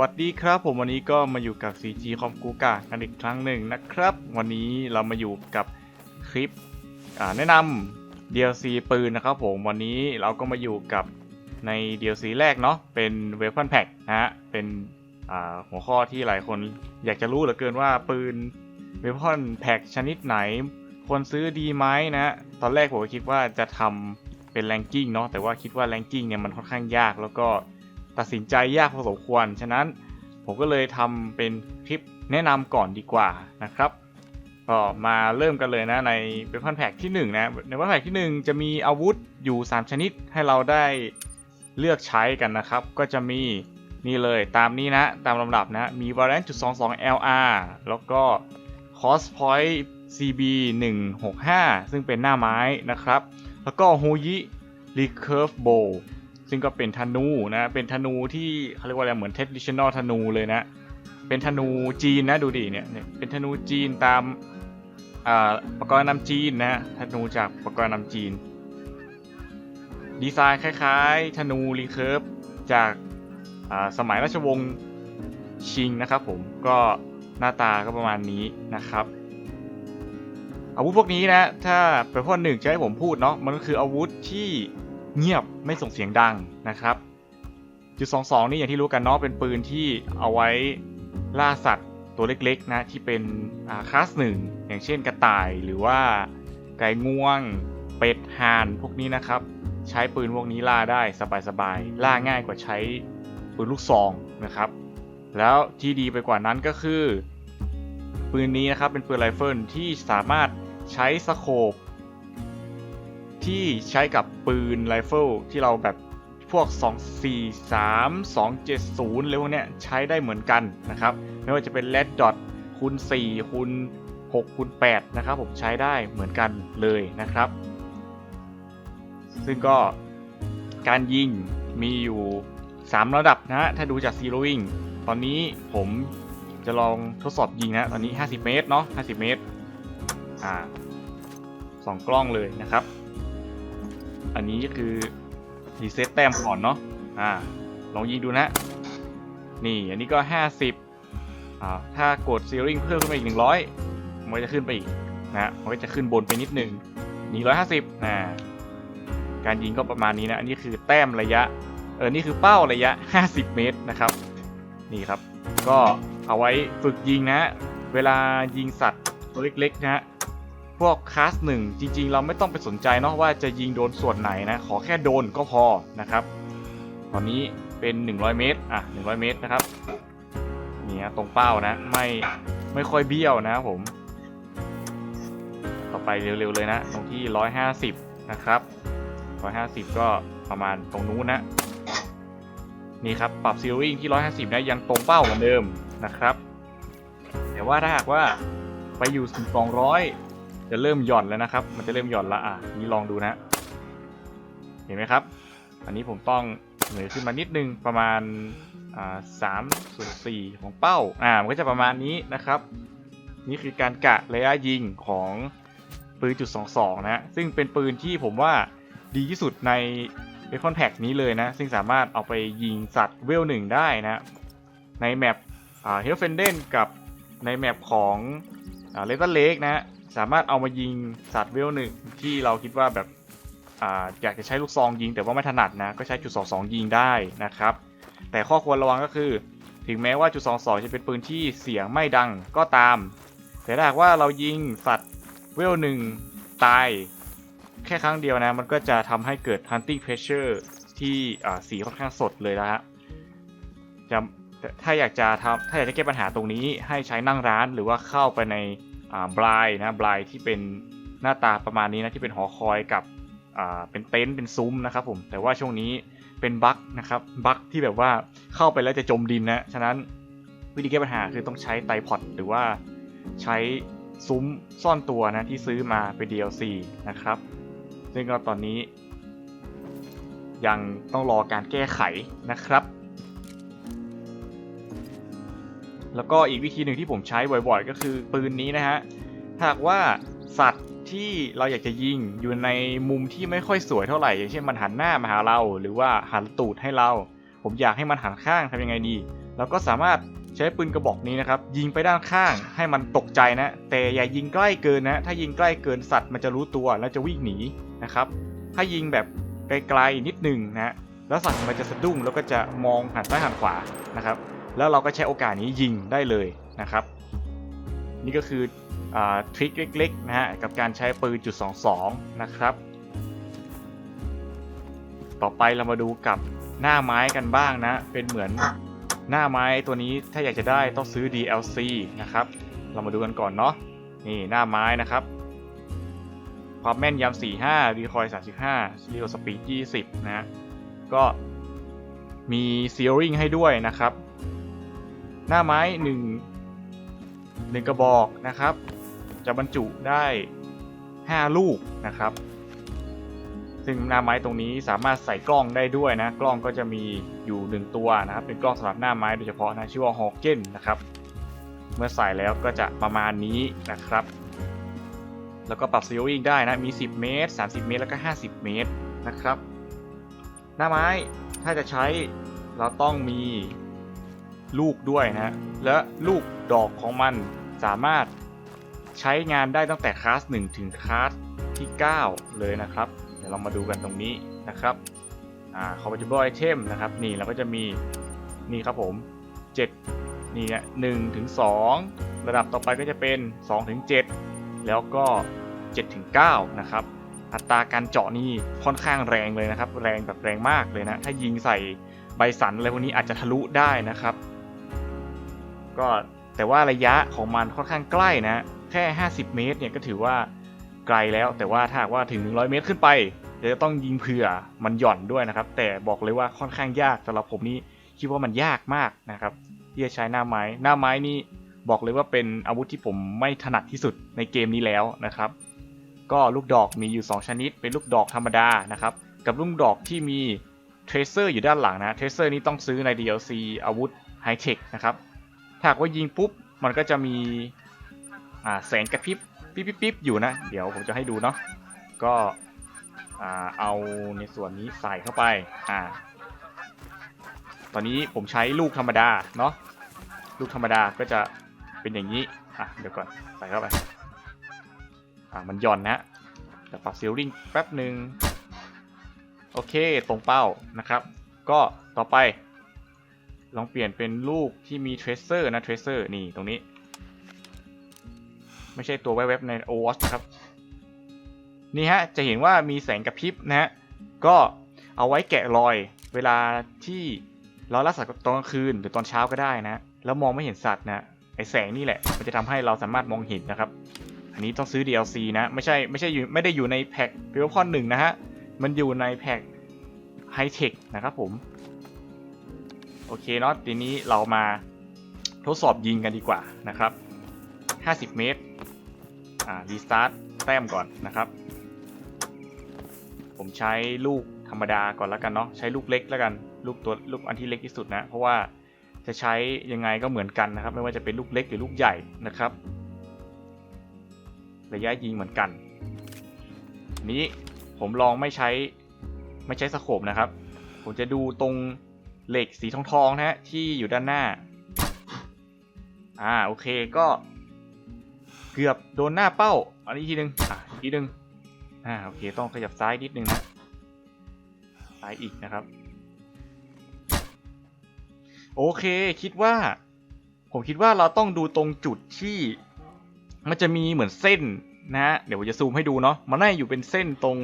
วัสดีครับ ผมวันนี้ก็มาอยู่กับ CG คอมกูกากันอีกครั้งหนึ่งนะครับ วันนี้เรามาอยู่กับคลิปแนะนำ DLC ปืนนะครับผมวันนี้เราก็มาอยู่กับใน DLC แรกเนาะเป็น Weapon Pack นะฮะเป็นหัวข้อที่หลายคนอยากจะรู้เหลือเกินว่าปืน Weapon Pack ชนิดไหน ควรซื้อดีไหมนะฮะตอนแรกผมคิดว่าจะทำเป็น Ranking เนาะแต่ว่าคิดว่า Ranking เนี่ยมันค่อนข้างยากแล้วก็ ตัดสินใจยากพอสมควร ฉะนั้นผมก็เลยทำเป็นคลิปแนะนำก่อนดีกว่านะครับก็มาเริ่มกันเลยนะในเวพันแพ็กที่1นะในเวพันแพ็กที่ 1 จะมีอาวุธอยู่ 3 ชนิดให้เราได้เลือกใช้กันนะครับ ก็จะมีนี่เลยตามนี้นะ ตามลำดับนะ มี Variant 22 LR แล้วก็ Cost Point CB 165 ซึ่งเป็นหน้าไม้นะครับ แล้วก็ h o y i Recurve Bow ซึ่งก็เป็นธนูนะเป็นธนูที่เขาเรียกว่าอะไรเหมือน traditional ธนูเลยนะ เป็นธนูจีนนะดูดิเนี่ยเป็นธนูจีนตามอ่าประกรณ์นำจีนนะธนูจากประกรณ์นำจีน ดีไซน์คล้ายๆ ธนูรีเคิร์ฟจากอ่าสมัยราชวงศ์ชิงนะครับผมก็หน้าตาก็ประมาณนี้นะครับ อาวุธพวกนี้นะ ถ้าเป็นข้อหนึ่งจะให้ผมพูดเนาะมันก็คืออาวุธที่ เงียบไม่ส่งเสียงดังนะครับ จุดสองสองนี่อย่างที่รู้กันเนาะเป็นปืนที่เอาไว้ล่าสัตว์ตัวเล็กๆนะที่เป็นคลาสหนึ่งอย่างเช่นกระต่ายหรือว่าไก่งวง เป็ดห่านพวกนี้นะครับ ใช้ปืนพวกนี้ล่าได้สบายๆล่าง่ายกว่าใช้ปืนลูกซองนะครับ แล้วที่ดีไปกว่านั้นก็คือ ปืนนี้นะครับเป็นปืนไรเฟิลที่สามารถใช้สโคป ที่ใช้กับปืนไรเฟิลที่เราแบบพวก 243 270เลยพวกเนี้ยใช้ได้เหมือนกันนะครับ ไม่ว่าจะเป็น Red Dot คูณ4คูณ6คูณ8นะครับผมใช้ได้เหมือนกันเลยนะครับ ซึ่งก็การยิงมีอยู่ 3 ระดับนะฮะ ถ้าดูจาก Zeroing ตอนนี้ผมจะลองทดสอบยิงนะ ตอนนี้ 50 เมตรเนาะ50 เมตร อ่าสองกล้องเลยนะครับ อันนี้ก็คือรีเซ็ตแต้มก่อนเนาะอ่าลองยิงดูนะ นี่อันนี้ก็ 50อ่าถ้ากดซีริงเพิ่มขึ้นไปอีก 100 มันก็จะขึ้นไปอีกนะมันก็จะขึ้นบนไปนิดนึงนี่150นะการยิงก็ประมาณนี้นะ อันนี้คือแต้มระยะ เออ นี่คือเป้าระยะ 50 เมตรนะครับ นี่ครับ ก็เอาไว้ฝึกยิงนะ เวลายิงสัตว์ตัวเล็กๆนะฮะ พวกคลาสหนึ่งจริงๆ เราไม่ต้องไปสนใจเนาะว่าจะยิงโดนส่วนไหนนะ ขอแค่โดนก็พอนะครับ ตอนนี้เป็น 100 เมตร อะ 100 เมตรนะครับนี่ฮะตรงเป้านะ ไม่ไม่ค่อยเบี้ยวนะผม ต่อไปเร็วๆเลยนะ ตรงที่ 150 นะครับ 150 ก็ประมาณตรงนู้นนะ นี่ครับ ปรับซีริ่งที่ 150 นะ ยังตรงเป้าเหมือนเดิมนะครับ แต่ว่าถ้าหากว่าไปอยู่ถึง200 จะเริ่มหย่อนแล้วนะครับ มันจะเริ่มหย่อนละอะนี่ลองดูนะเห็นไหมครับ อันนี้ผมต้องเหนือขึ้นมานิดนึงประมาณสามส่วนสี่ของเป้าอ่ามันก็จะประมาณนี้นะครับ นี่คือการกะระยะยิงของปืนจุด22นะฮะซึ่งเป็นปืนที่ผมว่าดีที่สุดในเบคอนแพ็กนี้เลยนะ ซึ่งสามารถเอาไปยิงสัตว์เวลหนึ่งได้นะ ในแมปเฮลเฟนเดนกับในแมปของเลตันเลกนะ สามารถเอามายิงสัตว์เวลหนึ่งที่เราคิดว่าแบบอยากจะใช้ลูกซองยิงแต่ว่าไม่ถนัดนะก็ใช้จุด22 ยิงได้นะครับ แต่ข้อควรระวังก็คือ ถึงแม้ว่าจุด22 จะเป็นปืนที่เสียงไม่ดังก็ตาม แต่ถ้าหากว่าเรายิงสัตว์เวลหนึ่งตาย แค่ครั้งเดียวนะมันก็จะทำให้เกิด hunting pressure ที่สีค่อนข้างสดเลยนะฮะจะถ้าอยากจะทำถ้าอยากจะแก้ปัญหาตรงนี้ให้ใช้นั่งร้านหรือว่าเข้าไปใน บลายนะบลายที่เป็นหน้าตาประมาณนี้นะที่เป็นหอคอยกับเป็นเต็นท์เป็นซุ้มนะครับผมแต่ว่าช่วงนี้เป็นบั๊กนะครับบั๊กที่แบบว่าเข้าไปแล้วจะจมดินนะฉะนั้นวิธีแก้ปัญหาคือต้องใช้ไตพอดหรือว่าใช้ซุ้มซ่อนตัวนะที่ซื้อมาเป็น DLC นะครับ ซึ่งก็ตอนนี้ยังต้องรอการแก้ไขนะครับ แล้วก็อีกวิธีหนึ่งที่ผมใช้บ่อยๆ ก็คือปืนนี้นะฮะหากว่าสัตว์ที่เราอยากจะยิงอยู่ในมุมที่ไม่ค่อยสวยเท่าไหร่ อย่างเช่นมันหันหน้ามาหาเรา หรือว่าหันตูดให้เรา ผมอยากให้มันหันข้างทำยังไงดีเราก็สามารถใช้ปืนกระบอกนี้นะครับ ยิงไปด้านข้างให้มันตกใจนะ แต่อย่ายิงใกล้เกินนะ ถ้ายิงใกล้เกินสัตว์มันจะรู้ตัวแล้วจะวิ่งหนีนะครับ ถ้ายิงแบบไกลๆนิดหนึ่งนะแล้วสัตว์มันจะสะดุ้งแล้วก็จะมองหันซ้ายหันขวานะครับ แล้วเราก็ใช้โอกาสนี้ยิงได้เลยนะครับ นี่ก็คืออาทริคเล็กๆนะฮะกับการใช้ปืนจุด22 นะครับ ต่อไปเรามาดูกับหน้าไม้กันบ้างนะ เป็นเหมือนหน้าไม้ตัวนี้ถ้าอยากจะได้ต้องซื้อ DLC นะครับ เรามาดูกันก่อนเนาะนี่หน้าไม้นะครับความแม่นยำ45รีคอย35 Rio Speed 20นะฮะก็มีซีริงให้ด้วยนะครับ หน้าไม้1 1กระบอกนะครับ จะบรรจุได้ 5 ลูกนะครับ ซึ่งหน้าไม้ตรงนี้สามารถใส่กล้องได้ด้วยนะ กล้องก็จะมีอยู่ 1 ตัวนะครับ เป็นกล้องสำหรับหน้าไม้โดยเฉพาะนะชื่อว่าฮอเกนนะครับ เมื่อใส่แล้วก็จะประมาณนี้นะครับ แล้วก็ปรับซีโอ i ิงได้นะ มี 10 เมตร 30 เมตร แล้วก็ 50 เมตรนะครับ หน้าไม้ถ้าจะใช้เราต้องมี ลูกด้วยนะและลูกดอกของมันสามารถใช้งานได้ตั้งแต่คลาส1ถึงคลาสที่ 9 เลยนะครับ เดี๋ยวเรามาดูกันตรงนี้นะครับอ่า compatible item นะครับ นี่เราก็จะมีนี่ครับผม 7 นี่เนี่ย1ถึง2ระดับต่อไปก็จะเป็น2ถึง7แล้วก็7ถึง9นะครับอัตราการเจาะนี่ค่อนข้างแรงเลยนะครับ แรงแบบแรงมากเลยนะ ถ้ายิงใส่ใบสันอะไรพวกนี้อาจจะทะลุได้นะครับ ก็แต่ว่าระยะของมันค่อนข้างใกล้นะ แค่ 50 เมตรเนี่ยก็ถือว่าไกลแล้ว แต่ว่าถ้าว่าถึง 100 เมตรขึ้นไปเดี๋ยวจะต้องยิงเผื่อมันหย่อนด้วยนะครับ แต่บอกเลยว่าค่อนข้างยากสำหรับผมนี่คิดว่ามันยากมากนะครับที่จะใช้หน้าไม้ หน้าไม้นี่บอกเลยว่าเป็นอาวุธที่ผมไม่ถนัดที่สุดในเกมนี้แล้วนะครับ ก็ลูกดอกมีอยู่ 2 ชนิด เป็นลูกดอกธรรมดานะครับ กับลูกดอกที่มีเทรเซอร์อยู่ด้านหลังนะเทรเซอร์นี้ต้องซื้อใน DLC อาวุธไฮเทคนะครับ ถ้าหากว่ายิงปุ๊บ มันก็จะมีอ่าแสงกระพริบปิ๊บปิ๊บอยู่นะ เดี๋ยวผมจะให้ดูเนาะก็เอาในส่วนนี้ใส่เข้าไปอ่าตอนนี้ผมใช้ลูกธรรมดาเนาะลูกธรรมดาก็จะเป็นอย่างนี้อะเดี๋ยวก่อนใส่เข้าไปอ่ามันหย่อนนะเดี๋ยวปรับซีลิงแป๊บหนึ่งโอเคตรงเป้านะครับ ก็ต่อไป ลองเปลี่ยนเป็นลูกที่มีเทรเซอร์นะเทรเซอร์นี่ตรงนี้ ไม่ใช่ตัวแวบๆใน OWatch นะครับ นี่ฮะ จะเห็นว่ามีแสงกระพริบนะฮะ ก็เอาไว้แกะรอยเวลาที่เราล่าสัตว์ตอนกลางคืนหรือตอนเช้าก็ได้นะ แล้วมองไม่เห็นสัตว์นะไอแสงนี่แหละ มันจะทำให้เราสามารถมองเห็นนะครับ อันนี้ต้องซื้อ DLC นะ ไม่ใช่ไม่ใช่อยู่ไม่ได้อยู่ในแพ็คพิวพอนหนึ่งนะฮะ มันอยู่ในแพ็คไฮเทคนะครับผม โอเคเนาะทีนี้เรามาทดสอบยิงกันดีกว่านะครับ 50 เมตร อ่ารีสตาร์ทแต้มก่อนนะครับ ผมใช้ลูกธรรมดาก่อนแล้วกันเนาะใช้ลูกเล็กแล้วกัน ลูกตัวลูกอันที่เล็กที่สุดนะ เพราะว่าจะใช้ยังไงก็เหมือนกันนะครับ ไม่ว่าจะเป็นลูกเล็กหรือลูกใหญ่นะครับ ระยะยิงเหมือนกัน นี้ผมลองไม่ใช้ไม่ใช้สโคปนะครับ ผมจะดูตรง เหล็กสีทองทองนะฮะที่อยู่ด้านหน้า อ่าโอเคก็เกือบโดนหน้าเป้า อันนี้ทีนึงอะอีกทีนึงอ่าโอเคต้องขยับซ้ายนิดนึงนะซ้ายอีกนะครับ โอเคคิดว่า ผมคิดว่าเราต้องดูตรงจุดที่ มันจะมีเหมือนเส้นนะฮะเดี๋ยวผมจะซูมให้ดูเนาะมันน่าจะอยู่เป็นเส้นตรง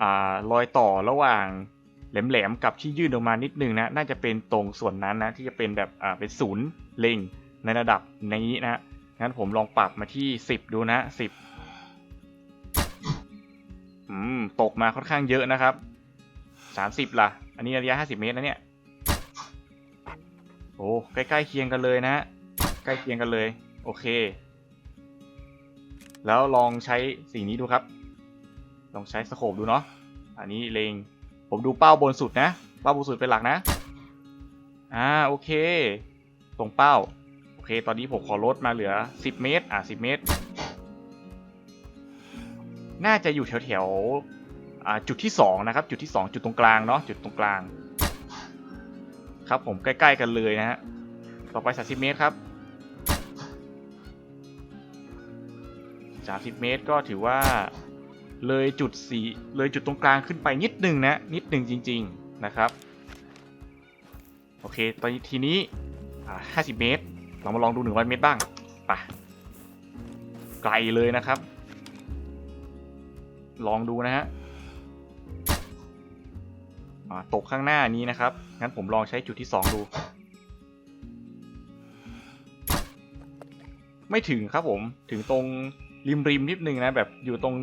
อ่ารอยต่อระหว่าง แหลมๆกับที่ยื่นออกมานิดนึงนะ น่าจะเป็นตรงส่วนนั้นนะ ที่จะเป็นแบบอ่าเป็นศูนย์เล็งในระดับนี้นะงั้นผมลองปรับมาที่ 10 ดูนะ 10 อืม ตกมาค่อนข้างเยอะนะครับ 30 ล่ะ อันนี้ระยะ 50 เมตรนะเนี่ย โอ้ ใกล้ๆเคียงกันเลยนะ ใกล้เคียงกันเลย โอเค แล้วลองใช้สิ่งนี้ดูครับ ลองใช้สโคปดูเนาะ อันนี้เลง ผมดูเป้าบนสุดนะ เป้าบนสุดเป็นหลักนะ อ่าโอเค ตรงเป้า โอเค ตอนนี้ผมขอลดมาเหลือ 10 เมตร อ่า10 เมตร น่าจะอยู่แถวแถวๆอ่าจุดที่ 2 นะครับ จุดที่ 2 จุดตรงกลางเนาะ จุดตรงกลาง ครับผมใกล้ๆกันเลยนะฮะ ต่อไป 30 เมตรครับ 30 เมตรก็ถือว่า เลยจุดสีเลยจุดตรงกลางขึ้นไปนิดหนึ่งนะนิดหนึ่งจริง ๆนะครับโอเคตอนทีนี้อ่า50 เมตร เรามาลองดู 100 เมตรบ้างไปไกลเลยนะครับ ลองดูนะฮะอ่าตกข้างหน้านี้นะครับ งั้นผมลองใช้จุดที่ 2 ดู ไม่ถึงครับผม ถึงตรงริมริมๆนิดนึงนะ แบบอยู่ตรง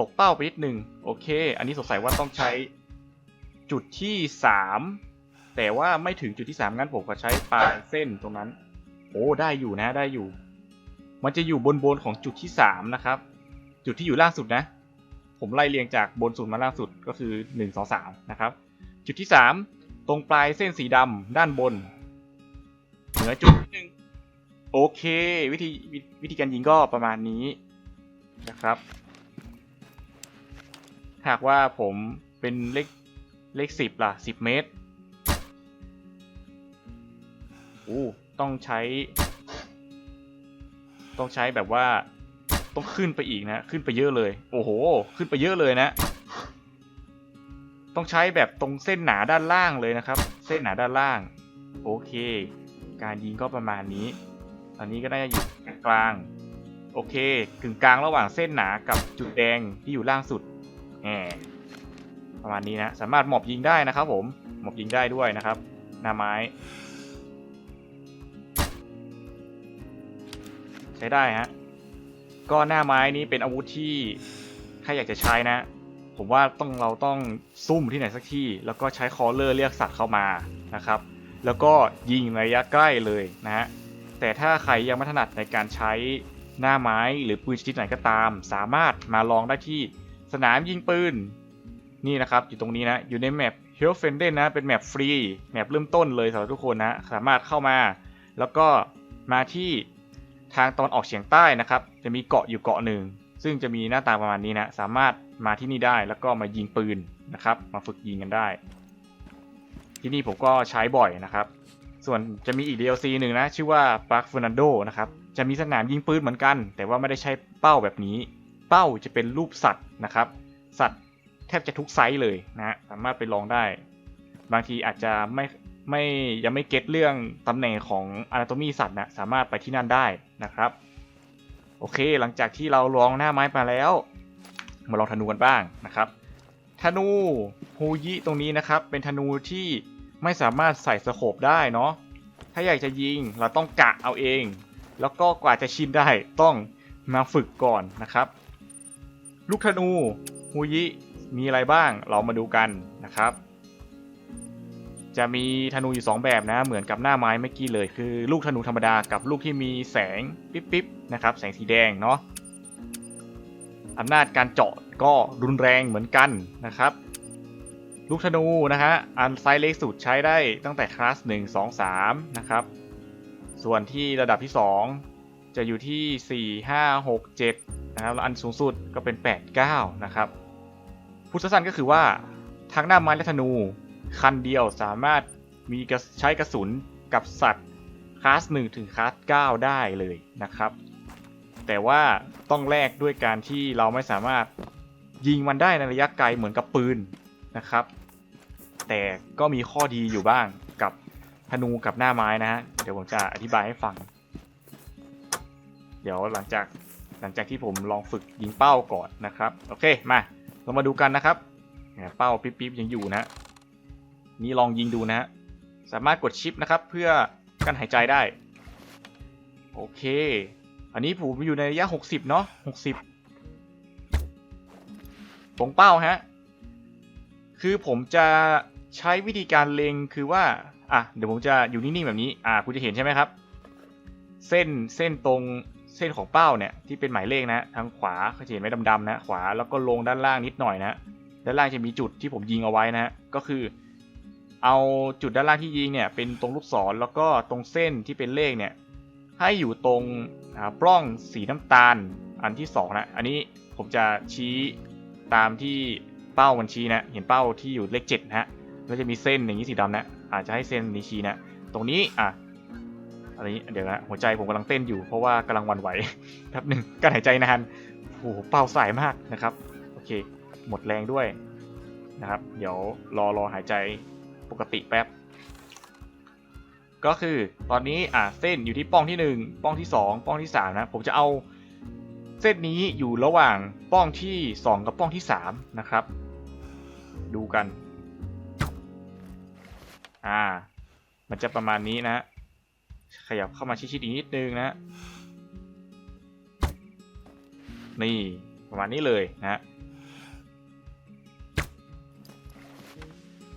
ตกเป้าไปนิดนึงโอเค อันนี้สงสัยว่าต้องใช้จุดที่3แต่ว่าไม่ถึงจุดที่3งั้นผมก็ใช้ปลายเส้นตรงนั้น โอ้ได้อยู่นะได้อยู่ มันจะอยู่บนบนของจุดที่3นะครับ จุดที่อยู่ล่างสุดนะ ผมไล่เรียงจากบนสุดมาล่างสุดก็คือ1 2 3นะครับ จุดที่3ตรงปลายเส้นสีดำด้านบน เหนือจุดนิดนึงโอเค วิธีวิธีการยิงก็ประมาณนี้นะครับ หากว่าผมเป็นเลขเลขสิบล่ะสิบเมตรอู้ต้องใช้ ต้องใช้แบบว่าต้องขึ้นไปอีกนะ ขึ้นไปเยอะเลย โอ้โห ขึ้นไปเยอะเลยนะ ต้องใช้แบบตรงเส้นหนาด้านล่างเลยนะครับ เส้นหนาด้านล่าง โอเค การยิงก็ประมาณนี้ อันนี้ก็น่าจะอยู่กลาง โอเคกึ่งกลางระหว่างเส้นหนากับจุดแดงที่อยู่ล่างสุด ประมาณนี้นะ สามารถหมอบยิงได้นะครับผม หมอบยิงได้ด้วยนะครับ หน้าไม้ ใช้ได้ฮะ ก็หน้าไม้นี้เป็นอาวุธที่ใครอยากจะใช้นะ ผมว่าต้องเราต้องซุ่มที่ไหนสักที่ แล้วก็ใช้คอลเลอร์เรียกสัตว์เข้ามานะครับ แล้วก็ยิงระยะใกล้เลยนะฮะ แต่ถ้าใครยังไม่ถนัดในการใช้หน้าไม้หรือปืนชนิดไหนก็ตาม สามารถมาลองได้ที่ สนามยิงปืน นี่นะครับ อยู่ตรงนี้นะ อยู่ในแมป h e l f e n d e n นะ เป็นแมปฟรี แมปเริ่มต้นเลยสำหรับทุกคนนะ สามารถเข้ามา แล้วก็มาที่ทางตอนออกเฉียงใต้นะครับ จะมีเกาะอยู่เกาะหนึ่ง ซึ่งจะมีหน้าตาประมาณนี้นะ สามารถมาที่นี่ได้ แล้วก็มายิงปืนนะครับ มาฝึกยิงกันได้ ที่นี่ผมก็ใช้บ่อยนะครับ ส่วนจะมีอีก DLC หนึ่งนะ ชื่อว่า Park Fernando นะครับ จะมีสนามยิงปืนเหมือนกัน แต่ว่าไม่ได้ใช้เป้าแบบนี้ เป้าจะเป็นรูปสัตว์นะครับ สัตว์แทบจะทุกไซส์เลยนะสามารถไปลองได้ บางทีอาจจะไม่ไม่ยังไม่เก็ตเรื่องตำแหน่งของ Anatomy สัตว์นะสามารถไปที่นั่นได้นะครับ โอเคหลังจากที่เราลองหน้าไม้มาแล้ว มาลองธนูกันบ้างนะครับธนูฮูยิตรงนี้นะครับ เป็นธนูที่ไม่สามารถใส่สโคปได้เนาะถ้าอยากจะยิงเราต้องกะเอาเอง แล้วก็กว่าจะชินได้ต้องมาฝึกก่อนนะครับ ลูกธนูฮูยิมีอะไรบ้างเรามาดูกันนะครับ จะมีธนูอยู่ 2 แบบนะ เหมือนกับหน้าไม้เมื่อกี้เลย คือลูกธนูธรรมดากับลูกที่มีแสงปิ๊บๆนะครับ แสงสีแดงเนาะอำนาจการเจาะก็รุนแรงเหมือนกันนะครับ ลูกธนูนะฮะอันไซส์เล็กสุดใช้ได้ตั้งแต่คลาส 1 2 3 นะครับ ส่วนที่ระดับที่ 2 จะอยู่ที่ 4 5 6 7 นะครับแล้วอันสูงสุดก็เป็น 8 9 นะครับพุทธสันก็คือว่าทั้งหน้าไม้และธนูคันเดียวสามารถมีกรใช้กระสุนกับสัตว์คลาส1ถึงคลาส9 ได้เลยนะครับ แต่ว่าต้องแลกด้วยการที่เราไม่สามารถยิงมันได้ในระยะไกลเหมือนกับปืนนะครับ แต่ก็มีข้อดีอยู่บ้างกับธนูกับหน้าไม้นะฮะเดี๋ยวผมจะอธิบายให้ฟัง เดี๋ยวหลังจาก หลังจากที่ผมลองฝึกยิงเป้าก่อนนะครับ โอเคมาเรามาดูกันนะครับเนี่ยเป้าปิ๊บๆยังอยู่นะนี่ลองยิงดูนะสามารถกดชิปนะครับ เพื่อกั้นหายใจได้ โอเค อันนี้ผมอยู่ในระยะ 60 เนาะ60ตรงเป้าฮะคือผมจะใช้วิธีการเล็งคือว่า อะ เดี๋ยวผมจะอยู่นิ่งๆแบบนี้ อ่า คุณจะเห็นใช่ไหมครับ เส้น เส้นตรง เส้นของเป้าเนี่ยที่เป็นหมายเลขนะทางขวาเขาจะเห็นไหมดำๆนะขวาแล้วก็ลงด้านล่างนิดหน่อยนะด้านล่างจะมีจุดที่ผมยิงเอาไว้นะก็คือ เอาจุดด้านล่างที่ยิงเนี่ยเป็นตรงลูกศรแล้วก็ตรงเส้นที่เป็นเลขเนี่ยให้อยู่ตรงปล้องสีน้ำตาลอันที่สองนะอันนี้ผมจะชี้ตามที่เป้ามันชี้นะเห็นเป้าที่อยู่เลขเจ็ดนะฮะแล้วจะมีเส้นอย่างนี้สีดำนะอาจจะให้เส้นนี้ชี้นะตรงนี้อะ อันนี้เดี๋ยวนะหัวใจผมกำลังเต้นอยู่เพราะว่ากำลังหวันไหวแป๊บหนึ่งการหายใจนานโอ้โหเป้าสายมากนะครับโอเค หมดแรงด้วยนะครับ เดี๋ยวรอรอหายใจปกติแป๊บ ก็คือตอนนี้อะเส้นอยู่ที่ป้องที่ 1 ป้องที่ 2 ป้องที่3นะผมจะเอาเส้นนี้อยู่ระหว่างป้องที่ 2 กับป้องที่3นะครับ ดูกัน อ่า มันจะประมาณนี้นะ ขยับเข้ามาชิดๆอีกนิดนึงนะ นี่ประมาณนี้เลยนะ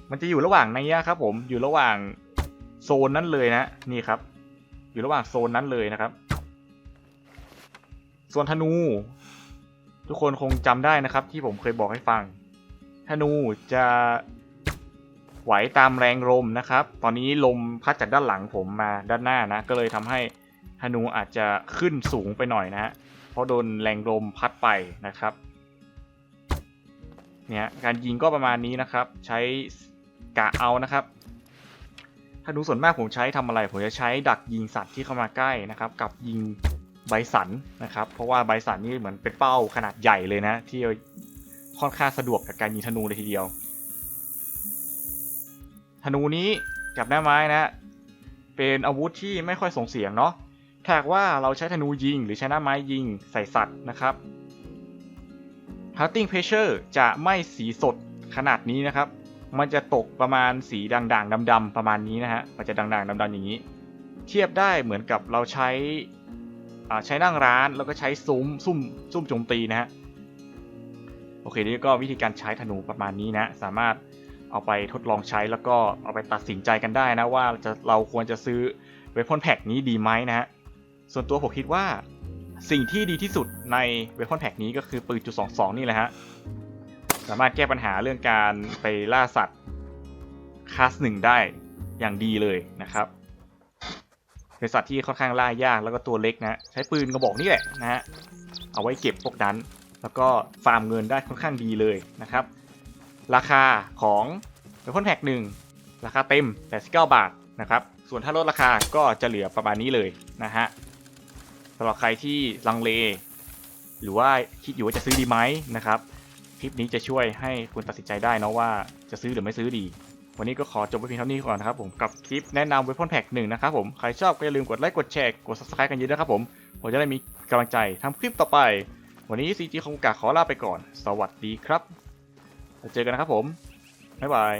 มันจะอยู่ระหว่างในนี้ครับผม อยู่ระหว่างโซนนั้นเลยนะ นี่ครับ อยู่ระหว่างโซนนั้นเลยนะครับส่วนธนู ทุกคนคงจำได้นะครับ ที่ผมเคยบอกให้ฟัง ธนูจะ ไหวตามแรงลมนะครับ ตอนนี้ลมพัดจากด้านหลังผมมาด้านหน้านะ ก็เลยทำให้ธนูอาจจะขึ้นสูงไปหน่อยนะฮะ เพราะโดนแรงลมพัดไปนะครับ เนี่ยการยิงก็ประมาณนี้นะครับ ใช้กะเอานะครับถ้าดูส่วนมากผมใช้ทำอะไร ผมจะใช้ดักยิงสัตว์ที่เข้ามาใกล้นะครับ กับยิงใบสันนะครับ เพราะว่าใบสันนี่เหมือนเป็นเป้าขนาดใหญ่เลยนะ ที่ค่อนข้างสะดวกกับการยิงธนูเลยทีเดียว ธนูนี้กับหน้าไม้นะ เป็นอาวุธที่ไม่ค่อยส่งเสียงเนาะถ้าหากว่าเราใช้ธนูยิง หรือใช้หน้าไม้ยิงใส่สัตว์นะครับ Hunting Pressure จะไม่สีสดขนาดนี้นะครับ มันจะตกประมาณสีด่างๆดำๆประมาณนี้นะฮะ มันจะด่างๆดำๆอย่างนี้ เทียบได้เหมือนกับเราใช้อ่าใช้นั่งร้านแล้วก็ใช้ซุ้มซุ่มซุ่มโจมตีนะฮะ โอเคนี่ก็วิธีการใช้ธนูประมาณนี้นะ สามารถ เอาไปทดลองใช้แล้วก็เอาไปตัดสินใจกันได้นะว่าจะเราควรจะซื้อเวพอนแพ็กนี้ดีไหมนะฮะส่วนตัวผมคิดว่าสิ่งที่ดีที่สุดในเวพอนแพ็กนี้ก็คือปืนจุดสองสองนี่แหละฮะสามารถแก้ปัญหาเรื่องการไปล่าสัตว์คลาสหนึ่งได้อย่างดีเลยนะครับเป็นสัตว์ที่ค่อนข้างล่ายากแล้วก็ตัวเล็กนะใช้ปืนกระบอกนี่แหละนะฮะเอาไว้เก็บพวกนั้น แล้วก็ฟาร์มเงินได้ค่อนข้างดีเลยนะครับ ราคาของเวพอนแพ็กหนึ่งราคาเต็ม89บาทนะครับส่วนถ้าลดราคาก็จะเหลือประมาณนี้เลยนะฮะสำหรับใครที่ลังเล หรือว่าคิดอยู่ว่าจะซื้อดีไหมนะครับคลิปนี้จะช่วยให้คุณตัดสินใจได้นะว่าจะซื้อหรือไม่ซื้อดี วันนี้ก็ขอจบไปเพียงเท่านี้ก่อนนะครับผมกับคลิปแนะนำเวพอนแพ็กหนึ่งนะครับผมใครชอบก็อย่าลืมกดไลค์กดแชร์กด subscribe กันเยอะนะครับผมผมจะได้มีกำลังใจทำคลิปต่อไป วันนี้ CG คงกะขอลาไปก่อน สวัสดีครับ เจอกันนะครับผม บ๊ายบาย